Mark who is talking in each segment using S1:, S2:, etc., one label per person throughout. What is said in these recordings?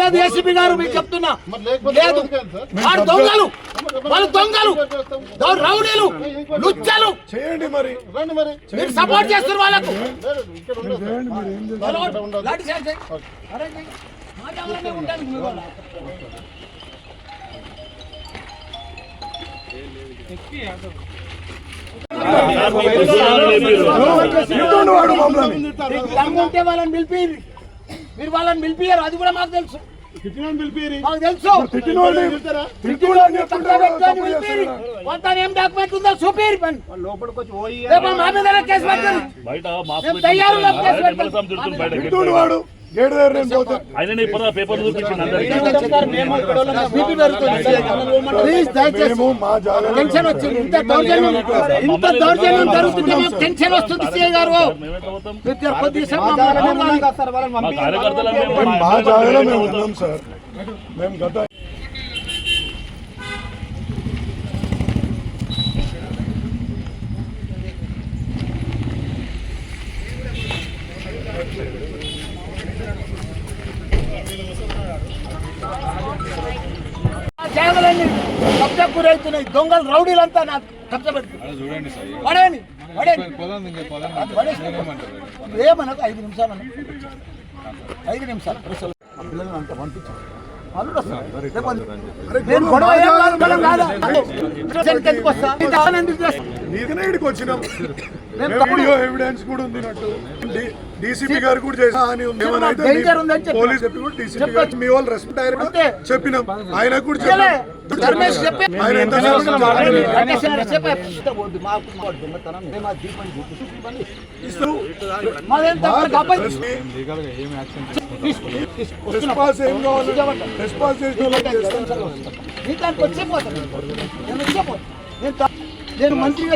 S1: లేదు ఏసీబీ గారు మీకు చెప్తున్నా. లేదు? వాళ్ళు దొంగలు. వాళ్ళు దొంగలు. రౌడీలు. లుచ్చలు.
S2: చేయండి మరి.
S3: రండి మరి.
S1: మీరు సపోర్ట్ చేస్తారు వాళ్ళకు.
S2: వాడు
S1: వాళ్ళని పిలిపియ్యండి. మీరు వాళ్ళని పిలిపియ్యారు అది కూడా మాకు తెలుసు. మాకు తెలుసు. ఏం డాక్యుమెంట్ ఉందో పని. మా మీద కేసు తయారు కేసు.
S4: తిరుగుతుంది బయట
S2: తిడుతుండు వాడు గేట్ దగ్గర నేను పోతే
S4: ఆయన ఇప్పుడు పేపర్ చూపించింది అందరికి
S1: బీపీ పెరుగుతుంది. ప్లీజ్ దయచేసి
S2: మేము మా
S1: టెన్షన్ వచ్చింది. ఇంత దౌర్జన్యం ఇంత దౌర్జన్యం జరుగుతుంటే మేము టెన్షన్ వస్తుంది సీఏ గారు.
S4: మా మేము
S2: ఉన్నాం సార్. మేము గత
S1: ఆ జాగలన్నీ కబ్జా గురవుతున్నాయి దొంగలు రౌడీలంతా నాకు కబ్జా పెడుతుంది పడేని ఏమనకు? ఐదు నిమిషాలు. ఐదు నిమిషాలు. పిల్లల్ని అంతా పంపించాను
S2: ఎవిడెన్స్ కూడా ఉంది నట్టు డీసీపీ గారు కూడా చేసా ఉంది పోలీస్ చెప్పి కూడా డీసీపీ గారు మీ వాళ్ళు రెస్పెక్ట్ ఆయన చెప్పినాం ఆయన కూడా
S1: చేయలే.
S2: ఆయన చెప్పారు? రెస్పాన్స్ ఏం కావాలి రెస్పాన్స్
S1: దానికి నేను వచ్చే నేను నేను మంత్రిగా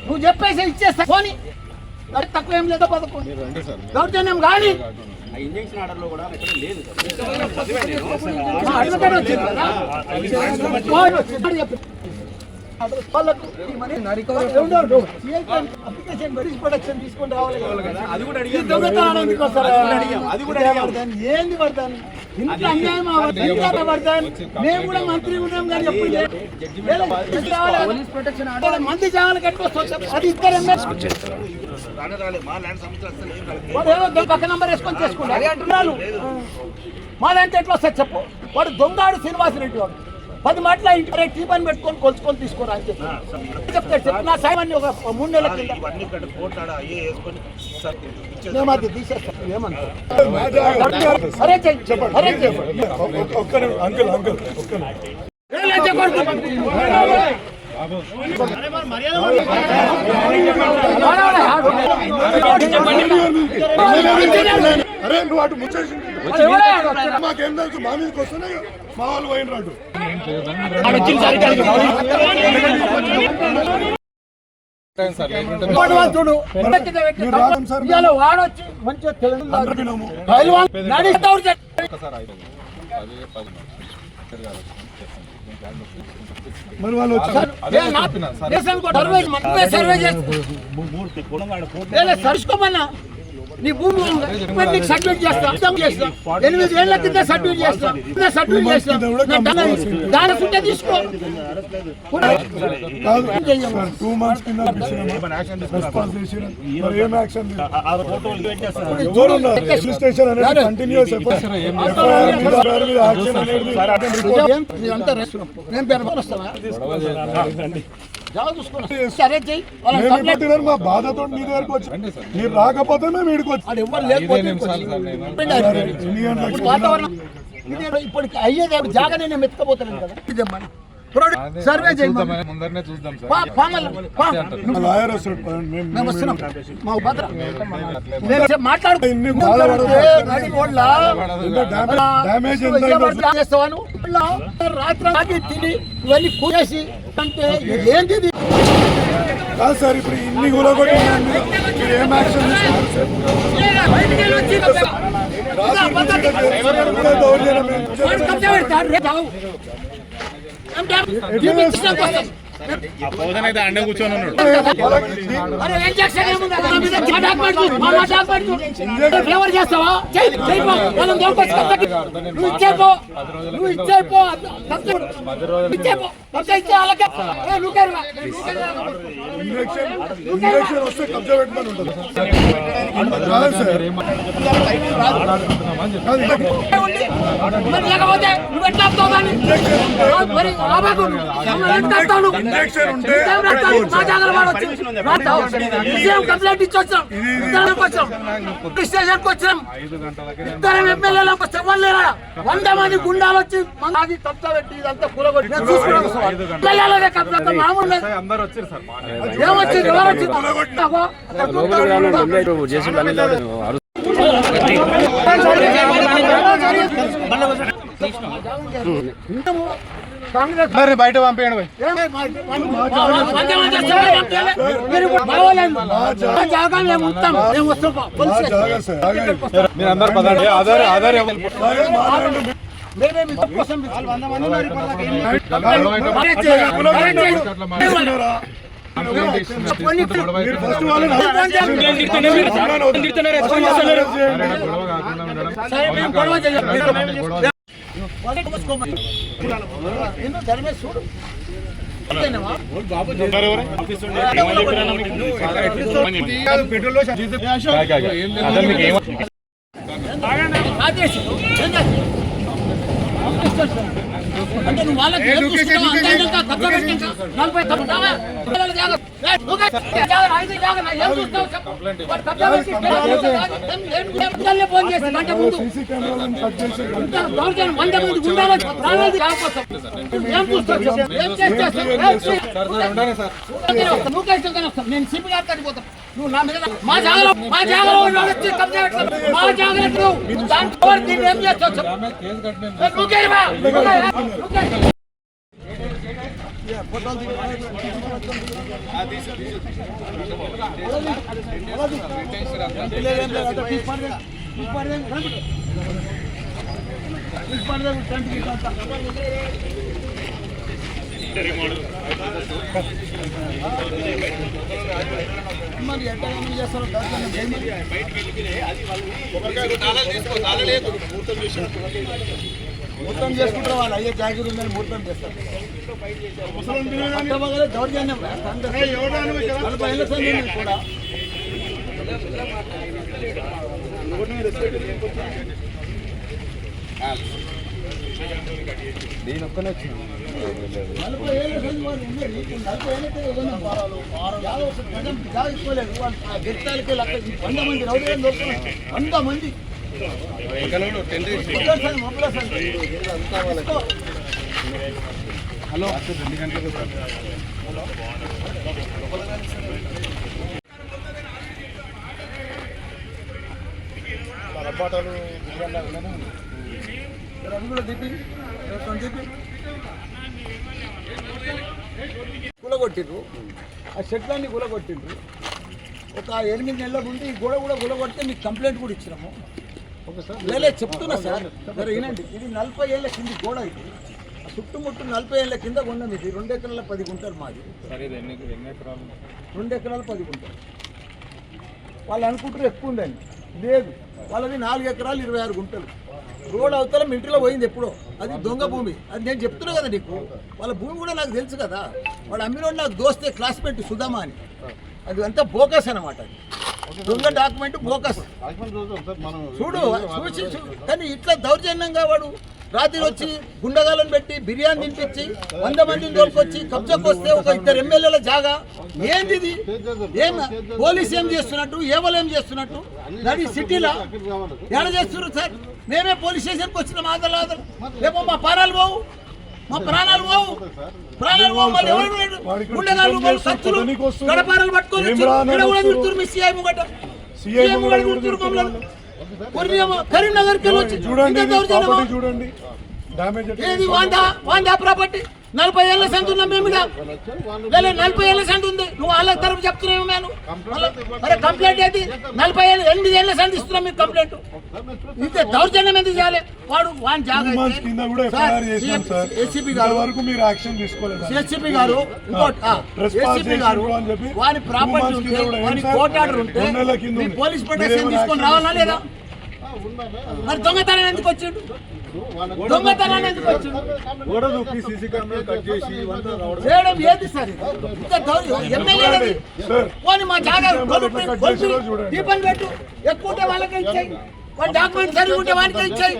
S1: నువ్వు చెప్పేసి ఇచ్చేస్తా పోనీ తక్కువ ఏం లేదో పదకొండు దౌర్జన్యం కానీ ఇంజక్షన్ ఆర్డర్లో కూడా వాడు లేదు వాళ్ళకు ఈ మనీ అప్లికేషన్ ప్రొడక్షన్ తీసుకొని రావాలి కదా. ఈ దొంగతనాలు ఎందుకు వస్తారు? పడతాను. ఏంది పడతాను ఇంత అన్యాయం పడతాను మేము కూడా మంత్రి ఉన్నాం కానీ ఎప్పుడు మంది జాగాలు కట్టుకొస్తాం అది ఇద్దరు వాడు పక్క నంబర్ వేసుకొని చేసుకుంటారు మా దాంట్లో ఎట్లా వస్తారు చెప్పు వాడు దొంగాడు శ్రీనివాసరెడ్డి వాడు పది మాటల ఇంటి రేపు టీ పని పెట్టుకొని కొలుచుకొని తీసుకోరా అని చెప్పి. చెప్తాడు చెప్పు నా సాయం అన్ని ఒక మూడు నెలల కింద. మేము అది తీసేస్తాం. ఏమన్నా. అరే అరే.
S2: అంకుల్ అంకుల్ అరే నువ్వు అటు ముచ్చేసి మాకేం తెలుసు మా మీదకి వస్తున్నాయి మా వాళ్ళు పోయిన రాడు
S1: వాడొచ్చి మంచిగా తెలుగు
S2: మరి వాళ్ళు
S1: సర్వే సర్వే చేస్తాం. నీ భూమి. ఇప్పుడు నీకు సర్టిఫికేట్ చేస్తా చేస్తా. ఎనిమిది ఏళ్ళ కింద సర్టిఫికేట్ చేస్తా కింద సర్టిఫికేట్ చేస్తా. దాని- ఫుట్టే తీసుకో.
S2: టూ మంత్స్ కింద రెస్పాన్స్ చేసిన మరి ఏం యాక్షన్ అనేది కంటిన్యూస్
S1: నేను పేరు సరే చెయ్యి వాళ్ళని
S2: మేము
S1: కంప్లైంట్
S2: పట్టినారు మా బాధతో మీ దగ్గరకు వచ్చి మీరు రాకపోతే మేము ఇక్కడికి వచ్చి
S1: అది ఎవ్వరు లేకపోతే
S2: ఎన్ని గంటలకు
S1: ఇప్పుడు వాతావరణం ఇప్పటికి అయ్యేది? జాగా నేను ఎత్తుకపోతాను కదా. సర్వే
S5: ముందరనే చూద్దాం
S1: రాత్రి తిని ఇవన్నీ కూరేసి అంటే ఏంటి ఇది?
S2: కాదు సార్ ఇప్పుడు ఇన్ని కూలగొట్టి మీరు ఏం యాక్షన్ తీసుకున్నారు
S1: బయటికి
S3: అండే కూర్చొని ఉన్నాడు
S1: ఫేవర్ చేస్తావా?
S2: ఇంజక్షన్ వస్తే కబ్జా పెట్టమని ఉంటుంది
S1: లేకపోతే నువ్వు ఎట్లా కంప్లైంట్ వచ్చాం. ఇద్దరం ఎమ్మెల్యేలు? వంద మంది గుండాలు వచ్చి పెట్టి ఇదంతా కూలగొట్టి సార్ ఏమొచ్చింది? ఎవరు వచ్చింది?
S3: మరి బయట పంపించండి.
S1: మీరు
S3: అందరు పదండి. ఆధార్ ఆధార్.
S1: మేమే మీ కోసం చేయాలి. అరెస్ట్ చేయాలి.
S2: తీసుకున్నారా?
S1: కొన్ని
S2: మీరు ఫస్ట్ వాళ్ళని అరెస్ట్ చేయండి. సమాధానం అవుతుంది. ఫస్ట్ వాళ్ళని అరెస్ట్ చేయండి.
S1: సరే, మేము గొడవ చేయం. వాళ్ళని కోసుకోమని. ఎందుకు ధర్మే చూడు అంతేనేమా? అంటే నువ్వు వాళ్ళకి ఏం చూస్తున్నావు? అంతే ఇంకా కబ్జా పెట్టి ఇంకా నలభై తప్పుతావా? ఫోన్ చేసి గంట ముందు దౌర్జన్యం వంద మంది గుండాలు వచ్చి ప్రాణాలు కాకపోతాం. ఏం చూస్తావు. ఏం చేస్తావు? నువ్వు కేసు కానీ వస్తావు. నేను సిపి గారి కాడికి పోతాం. నువ్వు నా మీద మా జాగలో మా జాగలో ఉన్నాడు వచ్చి కబ్జా పెడతావు. మా జాగ్రత్త నువ్వు దాని పవర్ దీన్ని ఏం చేస్తావు చెప్పు. ఏ, నువ్వు కేయవా? నువ్వు కేయవా? చేస్తారో. మొత్తం చేసుకుంటారు వాళ్ళు అయ్యే జాగిరి ఉందని మొత్తం చేస్తారు. దౌర్జన్యం. కూడా నలభై ఏళ్ళ సంది వాళ్ళు ఉన్నారు. ఇప్పుడు నలభై ఏళ్ళకే ఏదైనా వారాలు, వారం యాభై ఒక గజం జాగా ఇవ్వలేదు. వాళ్ళు గిరితాలకి లక్ష వంద మంది సంది. తీసుకో. ఇక్కడ అవి కూడా తిప్పి గులగొట్టిర్రు ఆ చెట్లన్నీ గులగొట్టిండ్రు ఒక ఎనిమిది నెలల ముందు ఈ గోడ కూడా గులగొడితే మీకు కంప్లైంట్ కూడా ఇచ్చినాము. లేలే చెప్తున్నా సార్ సరే వినండి. ఇది నలభై ఏళ్ళ కింది గోడ ఇది. ఆ చుట్టుముట్టు నలభై ఏళ్ళ కింద కొన్నాం ఇది రెండు ఎకరాల పది గుంటలు మాది. రెండు ఎకరాలు పది గుంటలు. వాళ్ళు అనుకుంటారు ఎక్కువ ఉందని. లేదు. వాళ్ళది నాలుగు ఎకరాలు ఇరవై ఆరు గుంటలు. రోడ్ అవతల మింటిలో పోయింది ఎప్పుడో. అది దొంగ భూమి. అది నేను చెప్తున్నా కదా నీకు. వాళ్ళ భూమి కూడా నాకు తెలుసు కదా. వాడు అమ్మినోడు నాకు దోస్తే క్లాస్మేట్ సుధామా అని. అది అంతా బోకస్ అనమాట అది. దొంగ డాక్యుమెంట్ బోకస్ చూడు చూసి కానీ ఇట్లా దౌర్జన్యంగా వాడు రాత్రి వచ్చి గుండగాలను పెట్టి బిర్యానీ తినిపించి వంద మందిని తోలుకొచ్చి కబ్జాకు వస్తే ఒక ఇద్దరు ఎమ్మెల్యేల జాగా. ఏంది ఇది? ఏం పోలీస్ ఏం చేస్తున్నట్టు? ఏవలు ఏం చేస్తున్నట్టు? నడి సిటీలో? ఎడ చేస్తున్నారు సార్? మేమే పోలీస్ స్టేషన్కి వచ్చిన ఆదలు రేపు మా ప్రాణాలు పోవు మా ప్రాణాలు పోవు. ప్రాణాలు పోవు మళ్ళీ ఎవరు సత్తులు. గడపారాలు పట్టుకొని
S2: ఏం
S1: వచ్చి
S2: రా అని
S1: ఈడ కూడా
S2: అడుగుతున్నారు.
S1: తిడుతున్నారు మీ సీఐ ముంగట ముంగట కరీంనగర్కి వెళ్ళి
S2: చూడండి చూడండి.
S1: ఏది వాందా? వాందా ప్రాపర్టీ నలభై ఏళ్ళ సంత ఉన్నాం మేము. లేదు నలభై ఏళ్ళ ఉంది. నువ్వు వాళ్ళ తరపు చెప్తున్నావు నేను మరి కంప్లైంట్ ఏది? నలభై ఏళ్ళు ఎనిమిది ఏళ్ళ సంత ఇస్తున్నాం కంప్లైంట్ ఇంత దౌర్జన్యం ఎందుకు చేయాలి? వాడు వాని జాగ్రత్త గారు గారు ఏసీపీ గారు వాని ప్రాపర్టీ ఉంటే వాని? కోర్టు ఆర్డర్ ఉంటే. పోలీస్ ప్రొటెక్షన్ తీసుకొని రావాలా లేదా? మరి దొంగతనం ఎందుకు వచ్చిండు?
S3: రావడం.
S1: చేయడం ఏది సార్? పోనీ మా
S2: చూడండి.
S1: దీపం పెట్టు. ఎక్కువ వాళ్ళకే ఇచ్చాయి డాక్యుమెంట్ సరిగా ఉంటే ఇచ్చాయి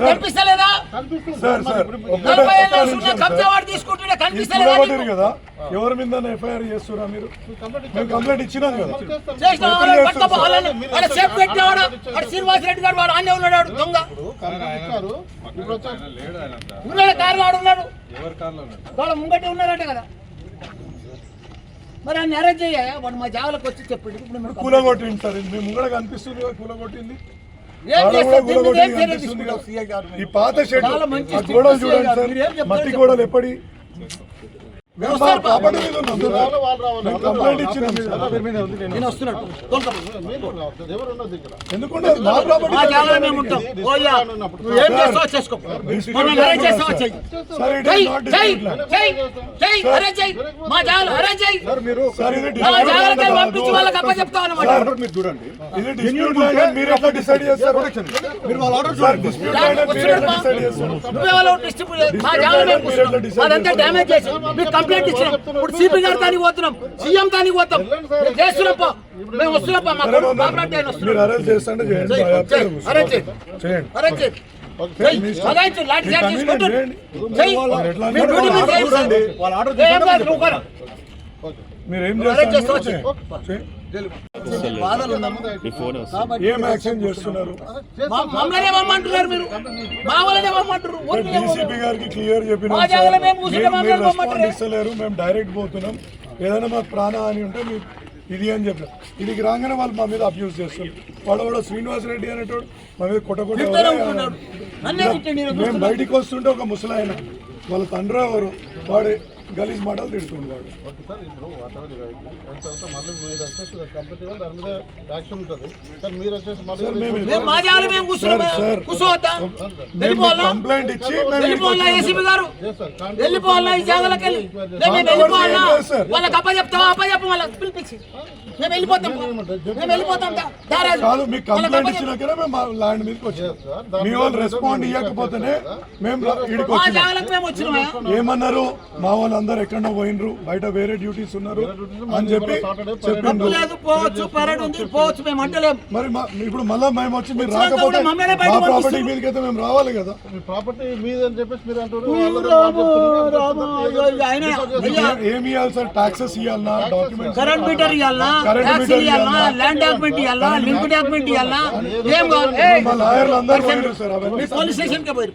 S1: కనిపిస్తలేదా నలభై ఏళ్ళ కబ్జా. వాడు తీసుకుంటుంటే కనిపిస్తలేదా నీకు?
S2: కదా? ఎవరి మీద ఎఫ్ఐఆర్ చేస్తున్నా మీరు? మేము కంప్లైంట్ ఇచ్చినాం కదా.
S1: చేసిన సేఫ్ పెట్టేవాడు వాడు? శ్రీనివాస్ రెడ్డి గారు వాడు ఆనే ఉన్నాడు. వాడు దొంగ ఉన్నాడు. కారు వాడు ఉన్నాడు? వాళ్ళ ముంగటే ఉన్నారంట కదా. మరి ఆయన అరేంజ్ అయ్యా వాడు మా జాగాలకు వచ్చి చెప్పండి ఇప్పుడు
S2: కూలగొట్టింది సార్ మేము కనిపిస్తుంది కూలగొట్టింది? కూడా కూలగొట్టింది కనిపిస్తుంది.
S1: తీసుకుంటాం?
S2: ఈ పాత షెడ్ గోడలు చూడండి. సార్ మట్టి. గోడలు ఎప్పటి ఎందుకంటే మా
S3: చూడండి.
S2: మీరు ఎట్లా డిసైడ్ చేస్తారు?
S3: మీరు వాళ్ళ ఆర్డర్
S1: డిస్ట్రిబ్యూట్ అదంతా డ్యామేజ్ చేసి కంప్లైంట్ ఇచ్చినాం ఇప్పుడు సిపి గారి దానికి పోతున్నాం. సీఎం దానికి పోతాం. మేము చేస్తున్నాం మేము వస్తున్నాం మా కాంప్లైంట్ ఆయన వస్తున్నాం
S2: చేయండి.
S1: అరేంజ్
S2: చేయండి.
S1: మీరు
S2: చేస్తారు.
S1: బాధలు.
S2: ఏం యాక్షన్ చేస్తున్నారు?
S1: మా- మమ్మల్ని మీరు. మా వాళ్ళని
S2: డీసీపీ గారికి క్లియర్ చెప్పినాం
S1: మా?
S2: ఇస్తలేరు మేము డైరెక్ట్ పోతున్నాం. ఏదైనా మాకు ప్రాణ అని ఉంటే మీరు ఇది అని చెప్పారు ఇదికి రాగానే వాళ్ళు మా మీద అబ్యూస్ చేస్తారు. వాడు కూడా శ్రీనివాస్ రెడ్డి అనేటోడు మా మీద కొట్ట కొట్ట
S1: తిట్టనే ఉంటున్నాడు. నన్నే తిట్టి నేను
S2: మేము బయటికి వస్తుంటే ఒక ముసలాయన వాళ్ళ తండ్రి ఎవరు? వాడు గలీజ్ మాటలు తిడుతుండు వాడు. Sir sir. కంప్లైంట్ ఇచ్చి మేము
S1: వెళ్ళిపోవాలా
S2: ఇక్కడికి
S1: ఏసీబీ గారు? వెళ్ళిపోవాలా ఈ జాగాలోకి వెళ్ళి? మేము
S2: మాకు
S1: వెళ్ళిపోవాలా?
S2: ఎవరు చేయలేదు, సార్.
S1: వాళ్ళకి అప్ప చెప్తావా అప్ప చెప్పు వాళ్ళకి పిలిపించి. మేము వెళ్ళిపోతాం. మేము వెళ్ళిపోతాం. దా- దారాలు.
S2: కాదు మీకు
S1: వాళ్ళకి
S2: కంప్లైంట్. ఇచ్చినాకనే మేము మా ల్యాండ్ మీదకి వచ్చాం మీ వాళ్ళు రెస్పాండ్ ఇవ్వకపోతేనే మేము ఇడికి
S1: వచ్చినామా?
S2: ఏమన్నారు? మా వాళ్ళందరూ ఎక్కడో పోయినరు బయట వేరే డ్యూటీస్ ఉన్నారు అని చెప్పి చెప్పిండ్రు
S1: లేదు పోవచ్చు పరేడ్ ఉంది పోవచ్చు మేము అంటలేం.
S2: మరి ఇప్పుడు మళ్ళా మేము వచ్చి మీరు రాకపోతే మా ప్రాపర్టీ. మీదకి అయితే మేము రావాలి కదా.
S5: ప్రాపర్టీ మీద అని చెప్పేసి మీరు అంటారు
S1: రాము, రాము, అయ్యో, ఆయన అయ్యా,
S2: ఏమి ఇవ్వాలి సార్? టాక్సెస్ ఇవ్వాలన్నా డాక్యుమెంట్స్
S1: కరెంట్ మీటర్
S2: కరెంట్ ఇవ్వాలా?
S1: ల్యాండ్ డాక్యుమెంట్ లింక్ డాక్యుమెంట్ ఇవ్వాలా ఏం కావాలి?
S2: మా లాయర్లు అందరూ పోయినారు సార్ అవన్నీ
S1: పోలీస్ స్టేషన్ కే పోయి